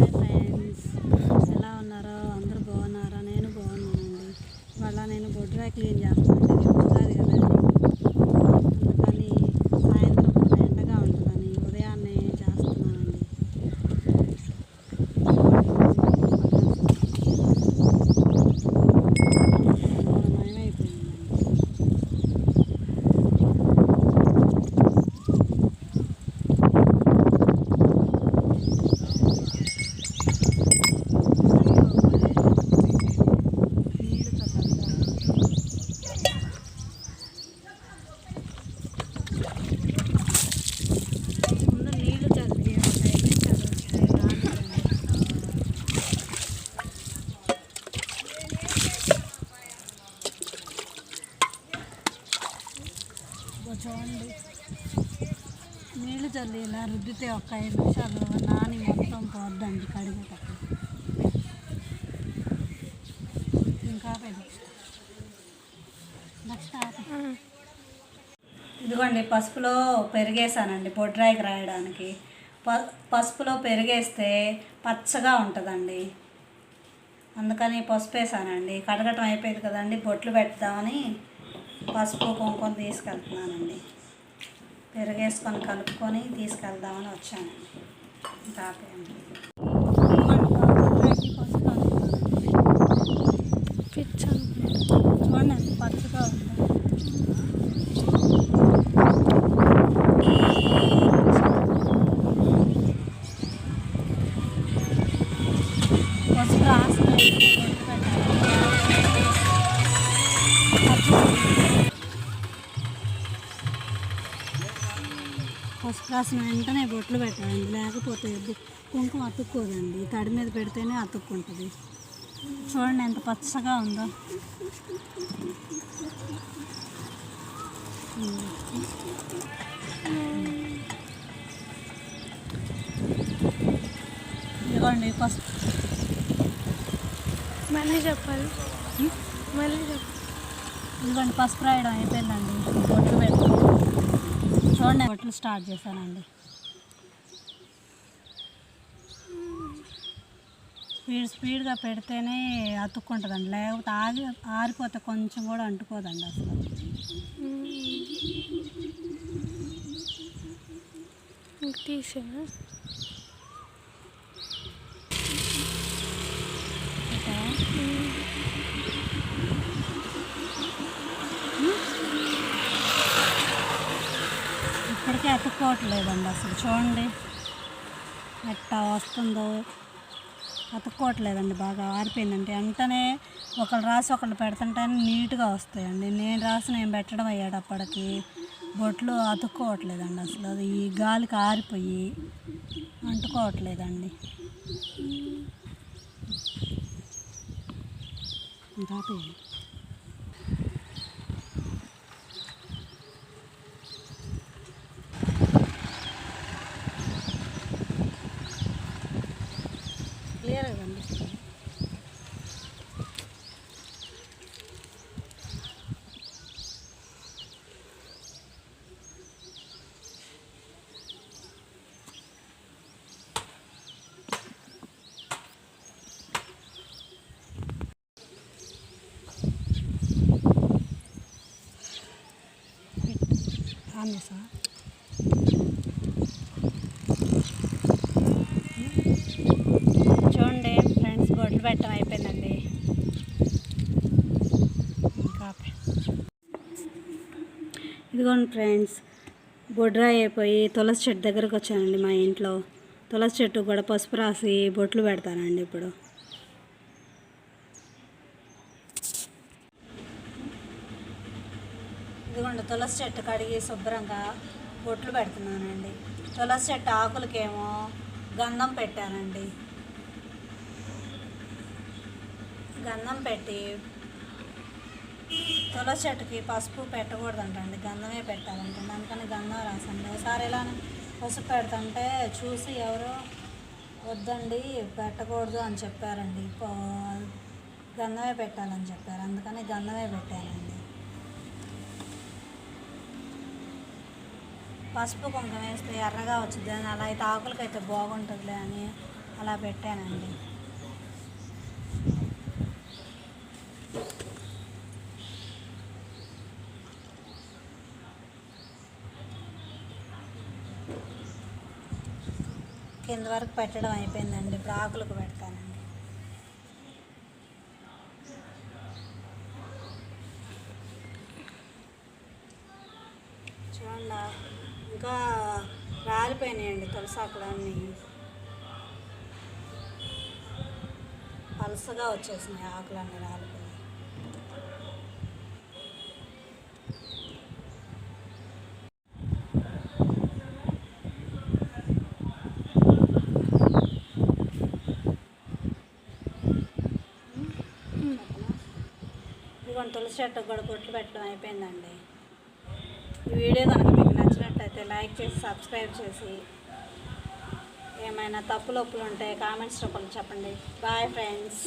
Hi friends. ఎలా ఉన్నారో? అందరూ బాగున్నారా? నేను బాగున్నానండి. ఇవాళ నేను బొడ్రా క్లీన్ చేస్తాను చల్లి ఇలా రుద్దితే ఒక ఐదు నిమిషాలు నాని మొత్తం పోద్దండి కడిగేటప్పుడు. ఇంకా ఇదిగోండి పసుపులో పెరిగేసానండి పొడ్రాయికి రాయడానికి. ప పసుపులో పెరిగేస్తే పచ్చగా ఉంటుందండి. అందుకని పసుపు వేసానండి కడగటం అయిపోయింది కదండి బొట్లు పెడదామని పసుపు కుంకుమ తీసుకెళ్తున్నానండి. పెరిగేసుకొని కలుపుకొని తీసుకెళ్దామని వచ్చానండి ఇంకా పసుపు రాసిన వెంటనే బొట్లు పెట్టాలండి. లేకపోతే కుంకుమ అతుక్కోదండి. తడి మీద పెడితేనే అతుక్కుంటుంది. చూడండి ఎంత పచ్చగా ఉందో. ఇదిగోండి పసుపు మళ్ళీ చెప్పాలి. మళ్ళీ చెప్పాలి. ఇదిగోండి పసుపు రాయడం అయిపోయిందండి. బొట్లు పెట్టు చూడండి. బట్టలు స్టార్ట్ చేశానండి. స్పీడ్ స్పీడ్గా పెడితేనే అతుక్కుంటుందండి. లేకపోతే ఆగి ఆరిపోతే కొంచెం కూడా అంటుకోదండి అసలు. తీసేనా? అతుక్కోవట్లేదండి అసలు. చూడండి ఎట్టా వస్తుందో. అతుక్కోవట్లేదండి బాగా ఆరిపోయిందంటే వెంటనే ఒకళ్ళు రాసి ఒకళ్ళు పెడుతుంటే నీట్గా వస్తాయండి. నేను రాసి నేను పెట్టడం అయ్యేటప్పటికి బొట్లు అతుక్కోవట్లేదండి అసలు. అది ఈ గాలికి ఆరిపోయి అంటుకోవట్లేదండి. ఇంకా ఆన్ చూడండి ఫ్రెండ్స్ బొట్లు పెట్టడం అయిపోయిందండి. ఇంకా ఇదిగోండి ఫ్రెండ్స్ బొడ్రా అయిపోయి తులసి చెట్టు దగ్గరకు వచ్చానండి మా ఇంట్లో. తులసి చెట్టు కూడా పసుపు రాసి బొట్లు పెడతానండి ఇప్పుడు. ఇదిగోండి తులసి చెట్టు కడిగి శుభ్రంగా బొట్లు పెడుతున్నానండి. తులసి చెట్టు ఆకులకేమో గంధం పెట్టానండి. గంధం పెట్టి తులసి చెట్టుకి పసుపు పెట్టకూడదంటండి గంధమే పెట్టాలంటండి అందుకని గంధం రాసండి. ఒకసారి ఇలా పసుపు పెడుతుంటే చూసి ఎవరో వద్దండి పెట్టకూడదు అని చెప్పారండి. గంధమే పెట్టాలని చెప్పారు. అందుకని గంధమే పెట్టానండి. పసుపు కుంకుమ వేస్తే ఎర్రగా వచ్చింది అని అలా అయితే ఆకులకైతే బాగుంటుందిలే అని అలా పెట్టానండి. కింద వరకు పెట్టడం అయిపోయిందండి. ఇప్పుడు ఆకులకు పెడతానండి. చూడండి ఇంకా రాలిపోయినాయండి తులసాకులన్నీ పలసగా వచ్చేసినాయి ఆకులన్నీ రాలిపోయి. ఇదిగోండి తులసి చెట్టు కూడా బొట్లు పెట్టడం అయిపోయిందండి. ఈ వీడియో కనుక నచ్చినట్లయితే లైక్ చేసి సబ్స్క్రైబ్ చేసి ఏమైనా తప్పులొప్పులు ఉంటే కామెంట్స్ రూపంలో చెప్పండి. Bye friends.